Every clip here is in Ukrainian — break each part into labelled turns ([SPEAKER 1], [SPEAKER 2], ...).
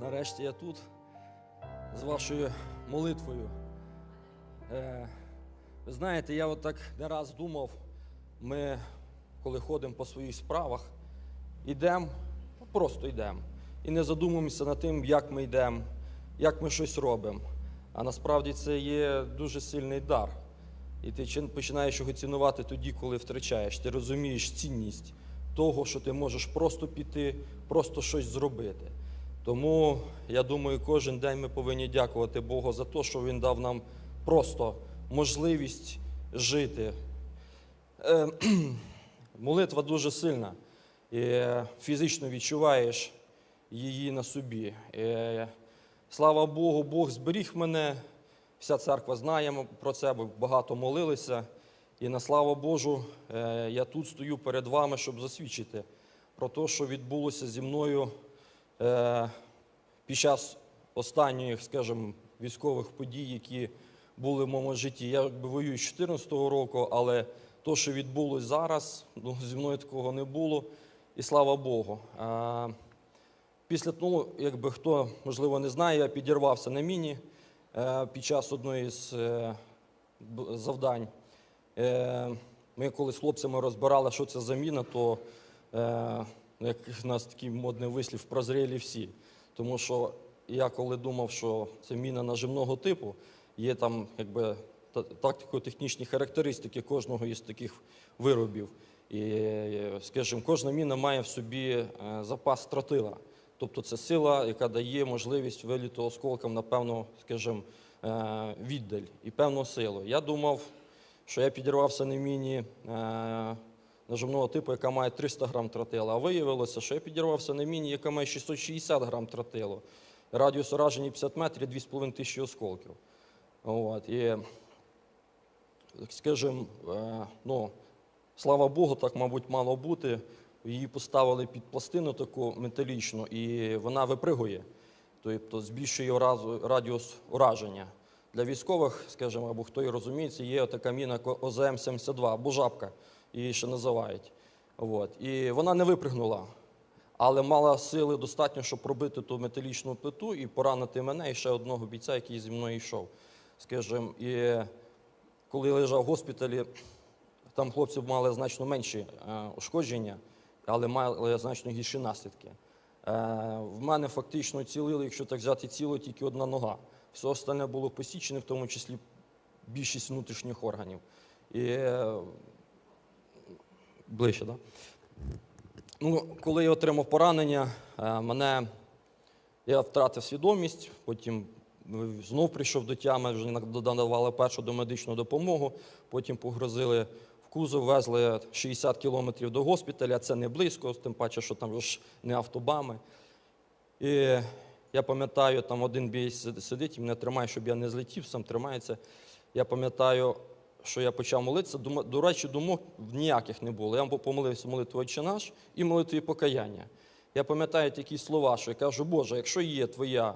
[SPEAKER 1] нарешті я тут з вашою молитвою. Е, ви знаєте, я от так не раз думав, ми, коли ходимо по своїх справах, йдемо, просто йдемо. І не задумуємося над тим, як ми йдемо, як ми щось робимо. А насправді це є дуже сильний дар. І ти починаєш його цінувати тоді, коли втрачаєш. Ти розумієш цінність того, що ти можеш просто піти, просто щось зробити. Тому я думаю, кожен день ми повинні дякувати Богу за те, що Він дав нам просто можливість жити. Е, молитва дуже сильна. І е, фізично відчуваєш її на собі. Е, Слава Богу, Бог зберіг мене. Вся церква знає про це, бо багато молилися. І на славу Божу, я тут стою перед вами, щоб засвідчити про те, що відбулося зі мною під час останніх, скажімо, військових подій, які були в моєму житті. Я якби воюю з 2014 року, але то, що відбулося зараз, ну, зі мною такого не було. І слава Богу. Е, Після того, якби хто можливо не знає, я підірвався на міні е, під час одної з е, завдань. Е, Ми коли з хлопцями розбирали, що це за міна, то е, як в нас такий модний вислів прозрілі всі. Тому що я коли думав, що це міна нажимного типу, є там якби тактико-технічні характеристики кожного із таких виробів. І, скажімо, кожна міна має в собі е, запас тротила. Тобто це сила, яка дає можливість виліту осколкам на певну, скажімо, е, віддаль і певну силу. Я думав, що я підірвався на міні е, нажимного типу, яка має 300 грам тротила. А виявилося, що я підірвався на міні, яка має 660 грам тротилу. Радіус ураження 50 метрів 2,5 тисячі осколків. От. І, скажімо, е, ну, слава Богу, так, мабуть, мало бути. Її поставили під пластину таку металічну, і вона випригує, тобто збільшує радіус ураження. Для військових, скажімо, або хто і розуміється, є така міна ОЗМ-72 або жабка, її ще називають. От. І вона не випригнула, але мала сили достатньо, щоб пробити ту металічну плиту і поранити мене і ще одного бійця, який зі мною йшов. Скажімо, і коли лежав в госпіталі, там хлопці мали значно менші е, ушкодження, але мали значно гірші наслідки. Е, в мене фактично цілили, якщо так взяти ціло, тільки одна нога. Все остальне було посічене, в тому числі більшість внутрішніх органів. І е, ближче? Да? Ну, коли я отримав поранення, е, мене я втратив свідомість, потім е, знов прийшов до тями, вже надавали першу домедичну допомогу, потім погрозили в кузов, везли 60 кілометрів до госпіталя, це не близько, тим паче, що там ж не автобами. І я пам'ятаю, там один бій сидить і мене тримає, щоб я не злетів, сам тримається. Я пам'ятаю, що я почав молитися. До речі, думок ніяких не було. Я помолився молитву «Отче наш і молитвою покаяння. Я пам'ятаю такі слова, що я кажу, Боже, якщо є твоя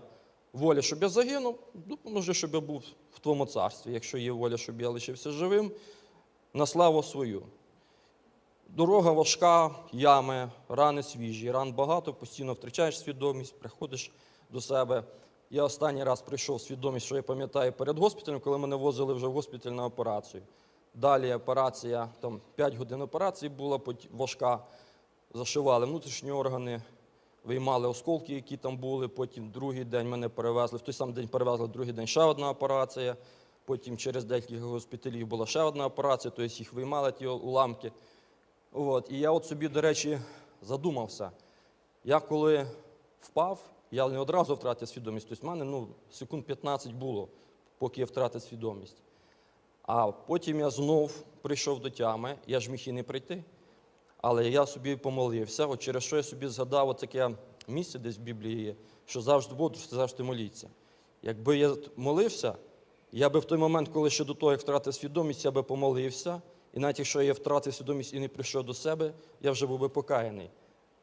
[SPEAKER 1] воля, щоб я загинув, допоможи, щоб я був в твоєму царстві. Якщо є воля, щоб я лишився живим, на славу свою. Дорога важка, ями, рани свіжі, ран багато, постійно втрачаєш свідомість, приходиш до себе. Я останній раз прийшов свідомість, що я пам'ятаю перед госпіталем, коли мене возили вже в госпіталь на операцію. Далі операція, там 5 годин операції була важка. Зашивали внутрішні органи, виймали осколки, які там були. Потім другий день мене перевезли. В той самий день перевезли, другий день ще одна операція. Потім через декілька госпіталів була ще одна операція, тобто їх виймали ті уламки. От. І я от собі, до речі, задумався. Я коли впав, я не одразу втратив свідомість. Тобто в мене ну, секунд 15 було, поки я втратив свідомість. А потім я знов прийшов до тями, я ж міг і не прийти. Але я собі помолився, от через що я собі згадав таке місце десь в Біблії є, що завжди буду, завжди моліться. Якби я молився, я би в той момент, коли ще до того, як втратив свідомість, я би помолився. І навіть якщо я втратив свідомість і не прийшов до себе, я вже був би покаяний.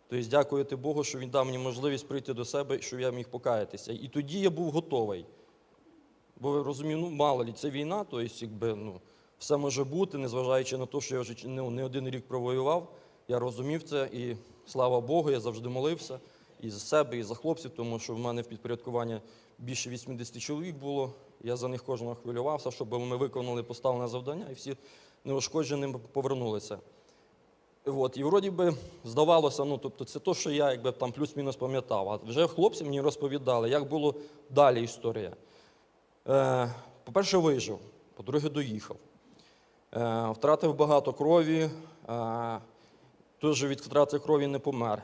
[SPEAKER 1] Тобто, дякувати Богу, що Він дав мені можливість прийти до себе, щоб я міг покаятися. І тоді я був готовий. Бо ви розумію, ну мало лі, це війна, то есть, якби, ну, все може бути, незважаючи на те, що я вже ну, не один рік провоював. Я розумів це і слава Богу, я завжди молився. і за себе, і за хлопців, тому що в мене в підпорядкуванні більше 80 чоловік було. Я за них кожного хвилювався, щоб ми виконали поставлене завдання і всі неушкодженими повернулися. От, і вроді би здавалося, ну тобто це то, що я якби там плюс-мінус пам'ятав. А вже хлопці мені розповідали, як було далі історія. Е, по-перше, вижив, по-друге, доїхав. Е, втратив багато крові, е, теж від втрати крові не помер.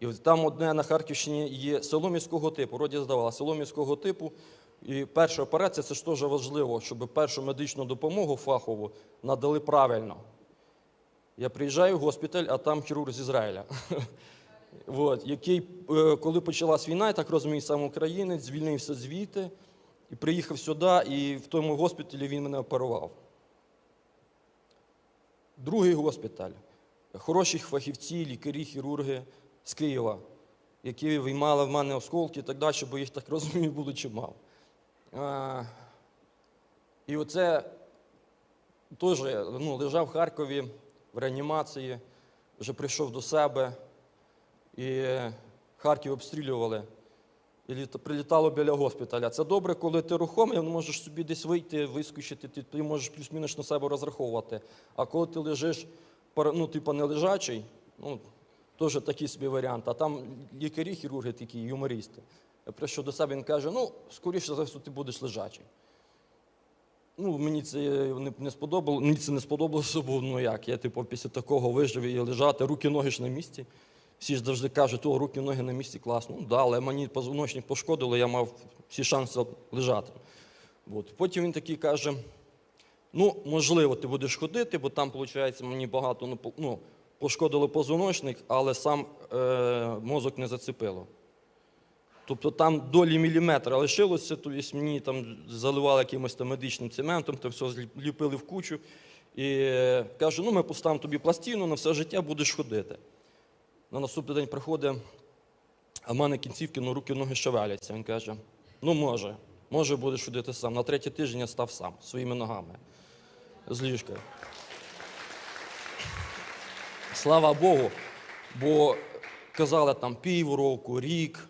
[SPEAKER 1] І там одне на Харківщині є село міського типу, вроді здавала, село міського типу. І перша операція це ж теж важливо, щоб першу медичну допомогу фахову надали правильно. Я приїжджаю в госпіталь, а там хірург з Ізраїля. От, який, е, коли почалась війна, я так розумію, сам українець, звільнився звідти і приїхав сюди, і в тому госпіталі він мене оперував. Другий госпіталь. Хороші фахівці, лікарі, хірурги з Києва, які виймали в мене осколки і так далі, бо їх так розумію, було чимало. І оце теж ну, лежав в Харкові в реанімації, вже прийшов до себе, і Харків обстрілювали. І прилітало біля госпіталя. Це добре, коли ти рухомий, можеш собі десь вийти, вискочити, ти, ти можеш плюс-мінус на себе розраховувати. А коли ти лежиш, ну, типу, не лежачий, ну, теж такий собі варіант. А там лікарі, хірурги такі, юмористи. Я прийшов до себе, він каже, ну, скоріше за все, ти будеш лежачий. Ну, мені це не, не сподобалося, мені це не сподобалося, бо ну як, я типу після такого вижив і лежати, руки, ноги ж на місці. Всі ж завжди кажуть, о, руки, ноги на місці класно. Ну, да, але мені позвоночник пошкодило, я мав всі шанси лежати. От. Потім він такий каже: ну, можливо, ти будеш ходити, бо там, виходить, мені багато ну, ну, позвоночник, але сам е, мозок не зацепило. Тобто там долі міліметра лишилося, тобто мені там заливали якимось там медичним цементом, то все зліп- ліпили в кучу. І е, каже, ну ми поставимо тобі пластину, на все життя будеш ходити. На наступний день приходить, а в мене кінцівки, ну руки, ноги шевеляться. Він каже: ну може, може будеш ходити сам. На третій тиждень я став сам, своїми ногами, з ліжка. Слава Богу, бо казали там півроку, рік.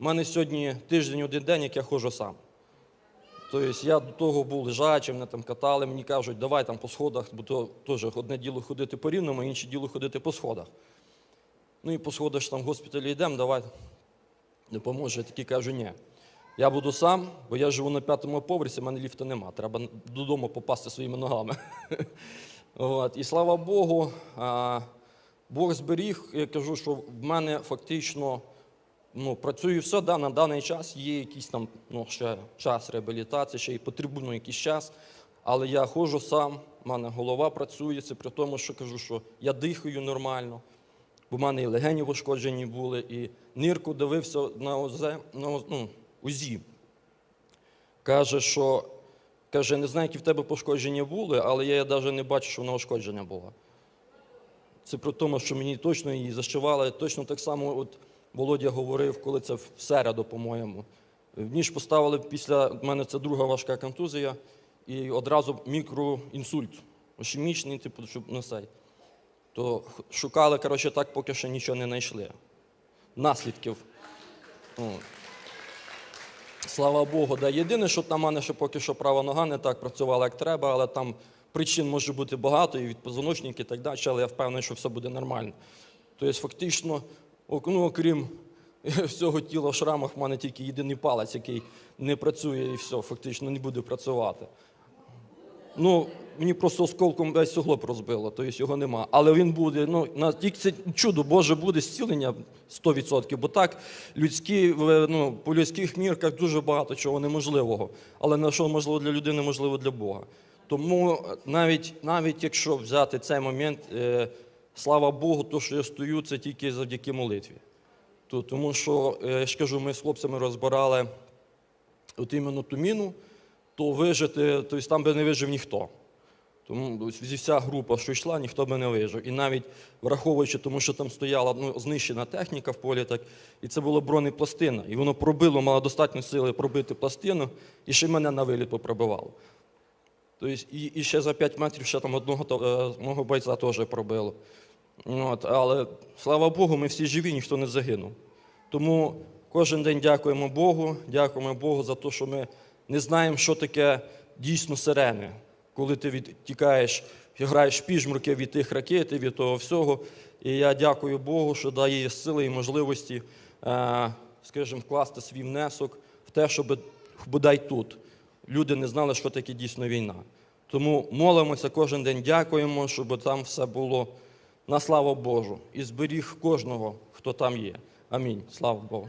[SPEAKER 1] У мене сьогодні тиждень один день, як я ходжу сам. Тобто я до того був лежачим, мене там катали, мені кажуть, давай там по сходах, бо то теж одне діло ходити по рівному, інше діло ходити по сходах. Ну і по сходах там в госпіталі йдемо, давай допоможе. Я такий кажу, ні. Я буду сам, бо я живу на п'ятому поверсі, в мене ліфта нема. Треба додому попасти своїми ногами. От. І слава Богу, Бог зберіг. Я кажу, що в мене фактично ну, працює все, да, на даний час є якийсь там ну, ще час реабілітації, ще й потрібно якийсь час. Але я ходжу сам, в мене голова працює, це при тому, що кажу, що я дихаю нормально, бо в мене і легені пошкоджені були, і нирку дивився на ОЗ, на ОЗ, ну, УЗІ. Каже, що каже, не знаю, які в тебе пошкодження були, але я навіть не бачу, що вона ушкодження була. Це при тому, що мені точно її зашивали. Точно так само, от Володя говорив, коли це в середу, по-моєму. Ніж поставили після в мене це друга важка контузія, і одразу мікроінсульт, ішемічний, типу, щоб на. То шукали, коротше, так, поки що нічого не знайшли. Наслідків. Ну, Слава Богу, да. Єдине, що там мене ще поки що права нога не так працювала, як треба, але там причин може бути багато, і від позвоночників і так далі, але я впевнений, що все буде нормально. Тобто, фактично, ну, окрім всього тіла в шрамах, в мене тільки єдиний палець, який не працює, і все, фактично не буде працювати. Ну, мені просто осколком весь суглоб розбило, тобто його нема. Але він буде, ну, на, тільки це чудо Боже буде зцілення 100%, бо так людські, ну, по людських мірках дуже багато чого неможливого. Але на що можливо для людини, можливо для Бога. Тому навіть, навіть якщо взяти цей момент, е, слава Богу, то, що я стою, це тільки завдяки молитві. Тому що, е, я ж кажу, ми з хлопцями розбирали от іменно ту міну, то вижити, тобто там би не вижив ніхто. Тому зі вся група, що йшла, ніхто би не вижив. І навіть враховуючи, тому що там стояла ну, знищена техніка в полі, так, і це була бронепластина. І воно пробило, мало достатньо сили пробити пластину, і ще мене на виліт попробивало. Тобто, і, і ще за 5 метрів ще там одного е, мого бойця теж пробило. От, але слава Богу, ми всі живі, ніхто не загинув. Тому кожен день дякуємо Богу, дякуємо Богу за те, що ми не знаємо, що таке дійсно сирени, коли ти відтікаєш, граєш піжмурки від тих ракет від того всього. І я дякую Богу, що дає сили і можливості, е, скажімо, вкласти свій внесок в те, щоб бодай тут люди не знали, що таке дійсно війна. Тому молимося кожен день, дякуємо, щоб там все було на славу Божу і зберіг кожного, хто там є. Амінь. Слава Богу.